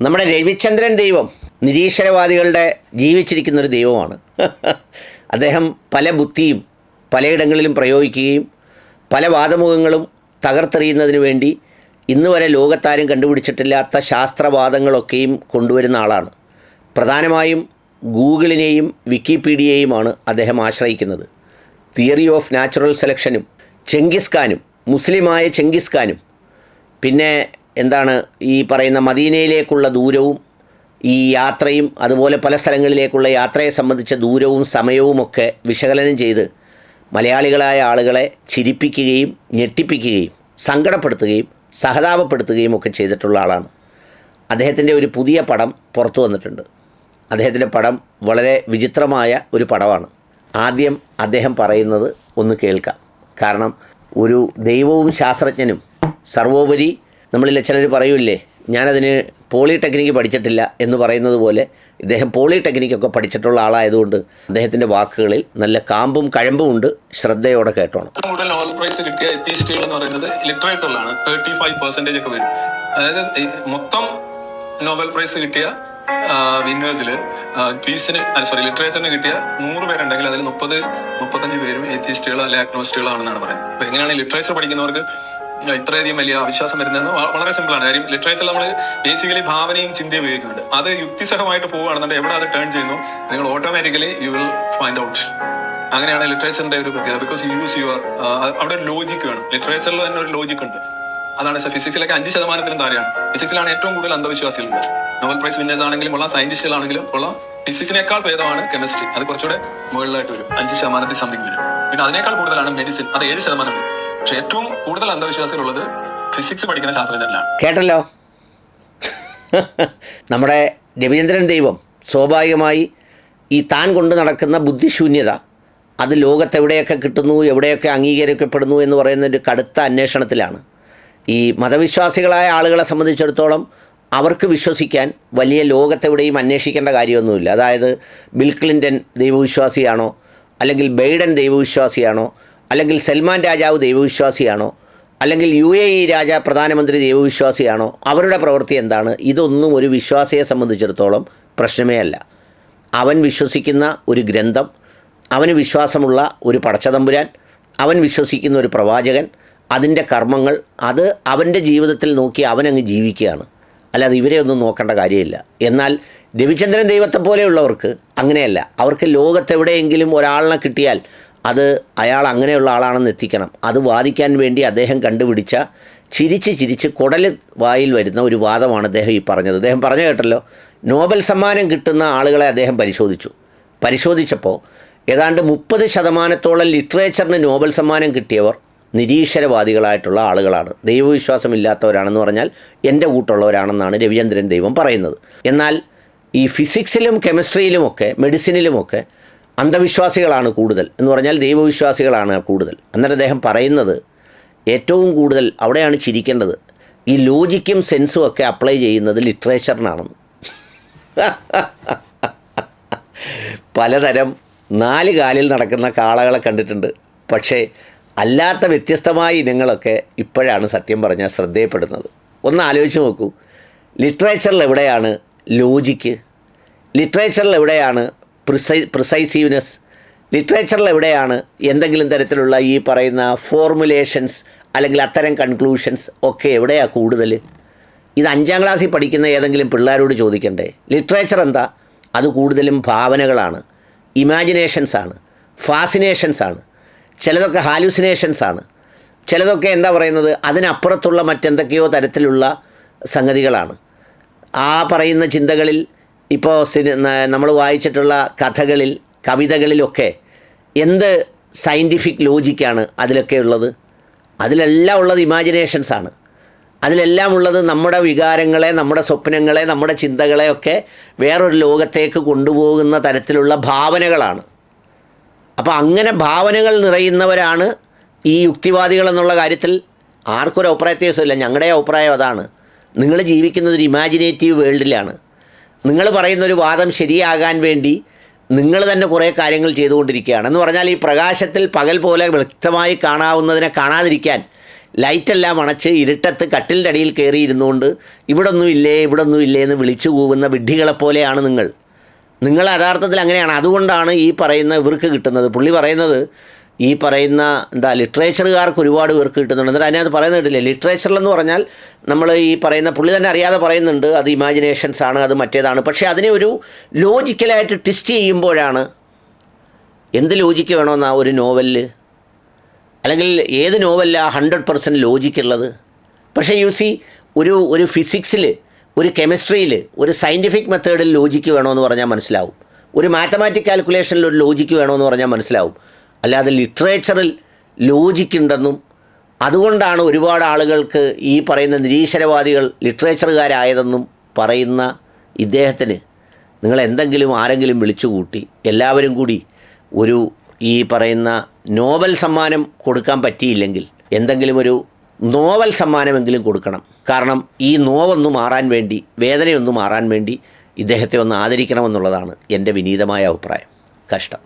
നമ്മുടെ രവിചന്ദ്രൻ ദൈവം നിരീശ്വരവാദികളുടെ ജീവിച്ചിരിക്കുന്ന ഒരു ദൈവമാണ്. അദ്ദേഹം പല ബുദ്ധിയും പലയിടങ്ങളിലും പ്രയോഗിക്കുകയും പല വാദമുഖങ്ങളും തകർത്തെറിയുന്നതിന് വേണ്ടി ഇന്ന് വരെ ലോകത്താരും കണ്ടുപിടിച്ചിട്ടില്ലാത്ത ശാസ്ത്രവാദങ്ങളൊക്കെയും കൊണ്ടുവരുന്ന ആളാണ്. പ്രധാനമായും ഗൂഗിളിനെയും വിക്കിപീഡിയയുമാണ് അദ്ദേഹം ആശ്രയിക്കുന്നത്. തിയറി ഓഫ് നാച്ചുറൽ സെലക്ഷനും ചെങ്കിസ് ഖാനും മുസ്ലിമായ ചെങ്കിസ് ഖാനും പിന്നെ എന്താണ് ഈ പറയുന്ന മദീനയിലേക്കുള്ള ദൂരവും ഈ യാത്രയും അതുപോലെ പല സ്ഥലങ്ങളിലേക്കുള്ള യാത്രയെ സംബന്ധിച്ച ദൂരവും സമയവുമൊക്കെ വിശകലനം ചെയ്ത് മലയാളികളായ ആളുകളെ ചിരിപ്പിക്കുകയും ഞെട്ടിപ്പിക്കുകയും സങ്കടപ്പെടുത്തുകയും സഹതാപപ്പെടുത്തുകയും ഒക്കെ ചെയ്തിട്ടുള്ള ആളാണ്. അദ്ദേഹത്തിന്റെ ഒരു പുതിയ പടം പുറത്തു വന്നിട്ടുണ്ട്. അദ്ദേഹത്തിന്റെ പടം വളരെ വിചിത്രമായ ഒരു പടമാണ്. ആദ്യം അദ്ദേഹം പറയുന്നത് ഒന്ന് കേൾക്കാം. കാരണം ഒരു ദൈവവും ശാസ്ത്രജ്ഞനും സർവോപരി നമ്മളിൽ ചിലർ പറയൂലേ ഞാനതിന് പോളിടെക്നിക്ക് പഠിച്ചിട്ടില്ല എന്ന് പറയുന്നത് പോലെ ഇദ്ദേഹം പോളിടെക്നിക്കൊക്കെ പഠിച്ചിട്ടുള്ള ആളായതുകൊണ്ട് അദ്ദേഹത്തിന്റെ വാക്കുകളിൽ നല്ല കാമ്പും കഴമ്പും ഉണ്ട് ശ്രദ്ധയോടെ കേട്ടോണം. കൂടുതൽ നോബൽ പ്രൈസ് കിട്ടിയ എത്തീസ്റ്റുകൾ എന്ന് പറയുന്നത് ലിറ്ററേച്ചറിലാണ് തേർട്ടി ഫൈവ് പെർസെന്റേജ് ഒക്കെ വരും. അതായത് മൊത്തം നോബൽ പ്രൈസ് കിട്ടിയ വിന്നേഴ്സിൽ പീസിന് സോറി ലിറ്ററേച്ചറിന് കിട്ടിയ നൂറ് പേരുണ്ടെങ്കിൽ അതിൽ മുപ്പത് മുപ്പത്തഞ്ച് പേരും എത്തീസ്റ്റുകൾ അല്ലെ അഗ്നോസ്റ്റുകളാണെന്നാണ് പറയുന്നത്. അപ്പോൾ എങ്ങനെയാണ് ലിറ്ററേച്ചർ പഠിക്കുന്നവർക്ക് ഇത്രയധികം വലിയ വിശ്വാസം വരുന്നതെന്ന് വളരെ സിമ്പിൾ ആണ്. കാര്യം ലിറ്ററേച്ചർ നമ്മൾ ബേസിക്കലി ഭാവനയും ചിന്തയും ഉപയോഗിക്കുന്നുണ്ട്. അത് യുക്തിസഹമായിട്ട് പോവുകയാണെന്നുണ്ടെങ്കിൽ എവിടെ അത് ടേൺ ചെയ്യുന്നു? നിങ്ങൾ automatically you will find out അങ്ങനെയാണ് ലിറ്ററേച്ചറിന്റെ ഒരു പ്രത്യേകത. ബിക്കോസ് യൂസ് യുവർ അവിടെ ഒരു ലോജിക്ക് വേണം. ലിറ്ററേച്ചറിൽ തന്നെ ഒരു ലോജിക് ഉണ്ട്. അതാണ് ഫിസിക്സിലൊക്കെ അഞ്ച് ശതമാനത്തിനും താഴെയാണ്. ഫിസിക്സിലാണ് ഏറ്റവും കൂടുതൽ അന്ധവിശ്വാസികളുള്ളത്. നോബൽ പ്രൈസ് വിന്നേഴ്സ് ആണെങ്കിലും ഉള്ള സയന്റിസ്റ്റുകളാണെങ്കിലും ഉള്ള ഫിസിക്സിനേക്കാൾ ഭേദമാണ് കെമിസ്ട്രി അത് കുറച്ചുകൂടെ മുകളിലായിട്ട് വരും. അഞ്ച് ശതമാനത്തിൽ സംതിങ് വരും. പിന്നെ അതിനേക്കാൾ കൂടുതലാണ് മെഡിസിൻ അത് ഏഴ് ശതമാനം വരും. പക്ഷെ ഏറ്റവും കൂടുതൽ അന്ധവിശ്വാസികളുള്ളത് ഫിസിക്സ് പഠിക്കുന്ന ശാസ്ത്രജ്ഞരിലാണ്. കേട്ടല്ലോ? നമ്മുടെ രവീന്ദ്രൻ ദൈവം സ്വാഭാവികമായി ഈ താൻ കൊണ്ട് നടക്കുന്ന ബുദ്ധിശൂന്യത അത് ലോകത്തെവിടെയൊക്കെ കിട്ടുന്നു എവിടെയൊക്കെ അംഗീകരിക്കപ്പെടുന്നു എന്ന് പറയുന്ന ഒരു കടുത്ത അന്വേഷണത്തിലാണ്. ഈ മതവിശ്വാസികളായ ആളുകളെ സംബന്ധിച്ചിടത്തോളം അവർക്ക് വിശ്വസിക്കാൻ വലിയ ലോകത്തെവിടെയും അന്വേഷിക്കേണ്ട കാര്യമൊന്നുമില്ല. അതായത് ബിൽ ക്ലിന്റൺ ദൈവവിശ്വാസിയാണോ അല്ലെങ്കിൽ ബൈഡൻ ദൈവവിശ്വാസിയാണോ അല്ലെങ്കിൽ സൽമാൻ രാജാവ് ദൈവവിശ്വാസിയാണോ? അല്ലെങ്കിൽ യു എ ഇ രാജ പ്രധാനമന്ത്രി ദൈവവിശ്വാസിയാണോ? അവരുടെ പ്രവൃത്തി എന്താണ്? ഇതൊന്നും ഒരു വിശ്വാസിയെ സംബന്ധിച്ചിടത്തോളം പ്രശ്നമേ അല്ല. അവൻ വിശ്വസിക്കുന്ന ഒരു ഗ്രന്ഥം അവന് വിശ്വാസമുള്ള ഒരു പടച്ചതമ്പുരാൻ അവൻ വിശ്വസിക്കുന്ന ഒരു പ്രവാചകൻ അതിന്റെ കർമ്മങ്ങൾ അത് അവന്റെ ജീവിതത്തിൽ നോക്കി അവനങ്ങ് ജീവിക്കുകയാണ്. അല്ലാതെ ഇവരെ ഒന്നും നോക്കേണ്ട കാര്യമില്ല. എന്നാൽ രവിചന്ദ്രൻ ദൈവത്തെ പോലെയുള്ളവർക്ക് അങ്ങനെയല്ല. അവർക്ക് ലോകത്തെവിടെയെങ്കിലും ഒരാളിനെ കിട്ടിയാൽ അത് അയാൾ അങ്ങനെയുള്ള ആളാണെന്ന് എത്തിക്കണം. അത് വാദിക്കാൻ വേണ്ടി അദ്ദേഹം കണ്ടുപിടിച്ച ചിരിച്ച് ചിരിച്ച് കുടൽ വായിൽ വരുന്ന ഒരു വാദമാണ് അദ്ദേഹം ഈ പറഞ്ഞത്. അദ്ദേഹം പറഞ്ഞു കേട്ടല്ലോ നോബൽ സമ്മാനം കിട്ടുന്ന ആളുകളെ അദ്ദേഹം പരിശോധിച്ചു. പരിശോധിച്ചപ്പോൾ ഏതാണ്ട് മുപ്പത് ശതമാനത്തോളം ലിറ്ററേച്ചറിന് നോബൽ സമ്മാനം കിട്ടിയവർ നിരീശ്വരവാദികളായിട്ടുള്ള ആളുകളാണ്. ദൈവവിശ്വാസമില്ലാത്തവരാണെന്ന് പറഞ്ഞാൽ എന്റെ കൂട്ടുള്ളവരാണെന്നാണ് രവിചന്ദ്രൻ ദൈവം പറയുന്നത്. എന്നാൽ ഈ ഫിസിക്സിലും കെമിസ്ട്രിയിലുമൊക്കെ മെഡിസിനിലുമൊക്കെ അന്ധവിശ്വാസികളാണ് കൂടുതൽ എന്ന് പറഞ്ഞാൽ ദൈവവിശ്വാസികളാണ് കൂടുതൽ. അന്നേരം അദ്ദേഹം പറയുന്നത് ഏറ്റവും കൂടുതൽ അവിടെയാണ് ചിരിക്കേണ്ടത്. ഈ ലോജിക്കും സെൻസും ഒക്കെ അപ്ലൈ ചെയ്യുന്നത് ലിറ്ററേച്ചറിനാണെന്ന് പലതരം നാല് കാലിൽ നടക്കുന്ന കാളകളെ കണ്ടിട്ടുണ്ട്. പക്ഷേ അല്ലാത്ത വ്യത്യസ്തമായ ഇനങ്ങളൊക്കെ ഇപ്പോഴാണ് സത്യം പറഞ്ഞാൽ ശ്രദ്ധയപ്പെടുന്നത്. ഒന്ന് ആലോചിച്ച് നോക്കൂ. ലിറ്ററേച്ചറിൽ എവിടെയാണ് ലോജിക്ക്? ലിറ്ററേച്ചറിൽ എവിടെയാണ് പ്രിസൈ പ്രിസൈസീവ്നെസ്. ലിറ്ററേച്ചറിൽ എവിടെയാണ് എന്തെങ്കിലും തരത്തിലുള്ള ഈ പറയുന്ന ഫോർമുലേഷൻസ് അല്ലെങ്കിൽ അത്തരം കൺക്ലൂഷൻസ് ഒക്കെ എവിടെയാണ് കൂടുതൽ? ഇത് അഞ്ചാം ക്ലാസ്സിൽ പഠിക്കുന്ന ഏതെങ്കിലും പിള്ളേരോട് ചോദിക്കണ്ടേ? ലിറ്ററേച്ചർ എന്താ? അത് കൂടുതലും ഭാവനകളാണ്. ഇമാജിനേഷൻസാണ് ഫാസിനേഷൻസാണ് ചിലതൊക്കെ ഹാലുസിനേഷൻസാണ് ചിലതൊക്കെ എന്താ പറയുന്നത്? അതിനപ്പുറത്തുള്ള മറ്റെന്തൊക്കെയോ തരത്തിലുള്ള സംഗതികളാണ്. ആ പറയുന്ന ചിന്തകളിൽ ഇപ്പോൾ സിനി നമ്മൾ വായിച്ചിട്ടുള്ള കഥകളിൽ കവിതകളിലൊക്കെ എന്ത് സയന്റിഫിക് ലോജിക്കാണ് അതിലൊക്കെ ഉള്ളത്? അതിലെല്ലാം ഉള്ളത് ഇമാജിനേഷൻസാണ് അതിലെല്ലാം ഉള്ളത് നമ്മുടെ വികാരങ്ങളെ നമ്മുടെ സ്വപ്നങ്ങളെ നമ്മുടെ ചിന്തകളെ ഒക്കെ വേറൊരു ലോകത്തേക്ക് കൊണ്ടുപോകുന്ന തരത്തിലുള്ള ഭാവനകളാണ്. അപ്പോൾ അങ്ങനെ ഭാവനകൾ നിറയുന്നവരാണ് ഈ യുക്തിവാദികൾ എന്നുള്ള കാര്യത്തിൽ ആർക്കൊരു അഭിപ്രായ വ്യത്യാസമില്ല ഞങ്ങളുടെ അഭിപ്രായം അതാണ്. നിങ്ങൾ ജീവിക്കുന്നത് ഒരു ഇമാജിനേറ്റീവ് വേൾഡിലാണ് നിങ്ങൾ പറയുന്ന ഒരു വാദം ശരിയാകാൻ വേണ്ടി നിങ്ങൾ തന്നെ കുറേ കാര്യങ്ങൾ ചെയ്തുകൊണ്ടിരിക്കുകയാണ്. എന്ന് പറഞ്ഞാൽ ഈ പ്രകാശത്തിൽ പകൽ പോലെ വ്യക്തമായി കാണാവുന്നതിനെ കാണാതിരിക്കാൻ ലൈറ്റെല്ലാം അണച്ച് ഇരുട്ടത്ത് കട്ടിലിന്റെ അടിയിൽ കയറിയിരുന്നുകൊണ്ട് ഇവിടെ ഇവിടൊന്നും ഇല്ലേ ഇവിടൊന്നും ഇല്ലേ എന്ന് വിളിച്ചു കൂവുന്ന വിഡ്ഢികളെപ്പോലെയാണ് നിങ്ങൾ. നിങ്ങൾ യഥാർത്ഥത്തിൽ അങ്ങനെയാണ്. അതുകൊണ്ടാണ് ഈ പറയുന്ന ഇവർക്ക് കിട്ടുന്നത്. പുള്ളി പറയുന്നത് ഈ പറയുന്ന എന്താ ലിറ്ററേച്ചറുകാർക്ക് ഒരുപാട് പേർക്ക് കിട്ടുന്നുണ്ട്. എന്നിട്ട് അതിനകത്ത് പറയുന്ന കേട്ടില്ലേ? ലിറ്ററേച്ചറിലെന്ന് പറഞ്ഞാൽ നമ്മൾ ഈ പറയുന്ന പുള്ളി തന്നെ അറിയാതെ പറയുന്നുണ്ട് അത് ഇമാജിനേഷൻസ് ആണ് അത് മറ്റേതാണ്. പക്ഷേ അതിനെ ഒരു ലോജിക്കലായിട്ട് ട്വിസ്റ്റ് ചെയ്യുമ്പോഴാണ് എന്ത് ലോജിക്ക് വേണമെന്നാ ഒരു നോവലിൽ അല്ലെങ്കിൽ ഏത് നോവലിലാണ് ഹൺഡ്രഡ് പെർസെന്റ് ലോജിക്കുള്ളത് പക്ഷേ യു സി ഒരു ഒരു ഫിസിക്സിൽ ഒരു കെമിസ്ട്രിയിൽ ഒരു സയന്റിഫിക് മെത്തേഡിൽ ലോജിക്ക് വേണമെന്ന് പറഞ്ഞാൽ മനസ്സിലാവും. ഒരു മാത്തമാറ്റിക് കാൽക്കുലേഷനിൽ ഒരു ലോജിക്ക് വേണമെന്ന് പറഞ്ഞാൽ മനസ്സിലാവും. അല്ലാതെ ലിറ്ററേച്ചറിൽ ലോജിക്കുണ്ടെന്നും അതുകൊണ്ടാണ് ഒരുപാട് ആളുകൾക്ക് ഈ പറയുന്ന നിരീശ്വരവാദികൾ ലിറ്ററേച്ചറുകാരായതെന്നും പറയുന്ന ഇദ്ദേഹത്തിന് നിങ്ങൾ എന്തെങ്കിലും ആരെങ്കിലും വിളിച്ചുകൂട്ടി എല്ലാവരും കൂടി ഒരു ഈ പറയുന്ന നോവൽ സമ്മാനം കൊടുക്കാൻ പറ്റിയില്ലെങ്കിൽ എന്തെങ്കിലും ഒരു നോവൽ സമ്മാനമെങ്കിലും കൊടുക്കണം. കാരണം ഈ നോവൊന്ന് മാറാൻ വേണ്ടി വേദനയൊന്ന് മാറാൻ വേണ്ടി ഇദ്ദേഹത്തെ ഒന്ന് ആദരിക്കണമെന്നുള്ളതാണ് എന്റെ വിനീതമായ അഭിപ്രായം. കഷ്ടം.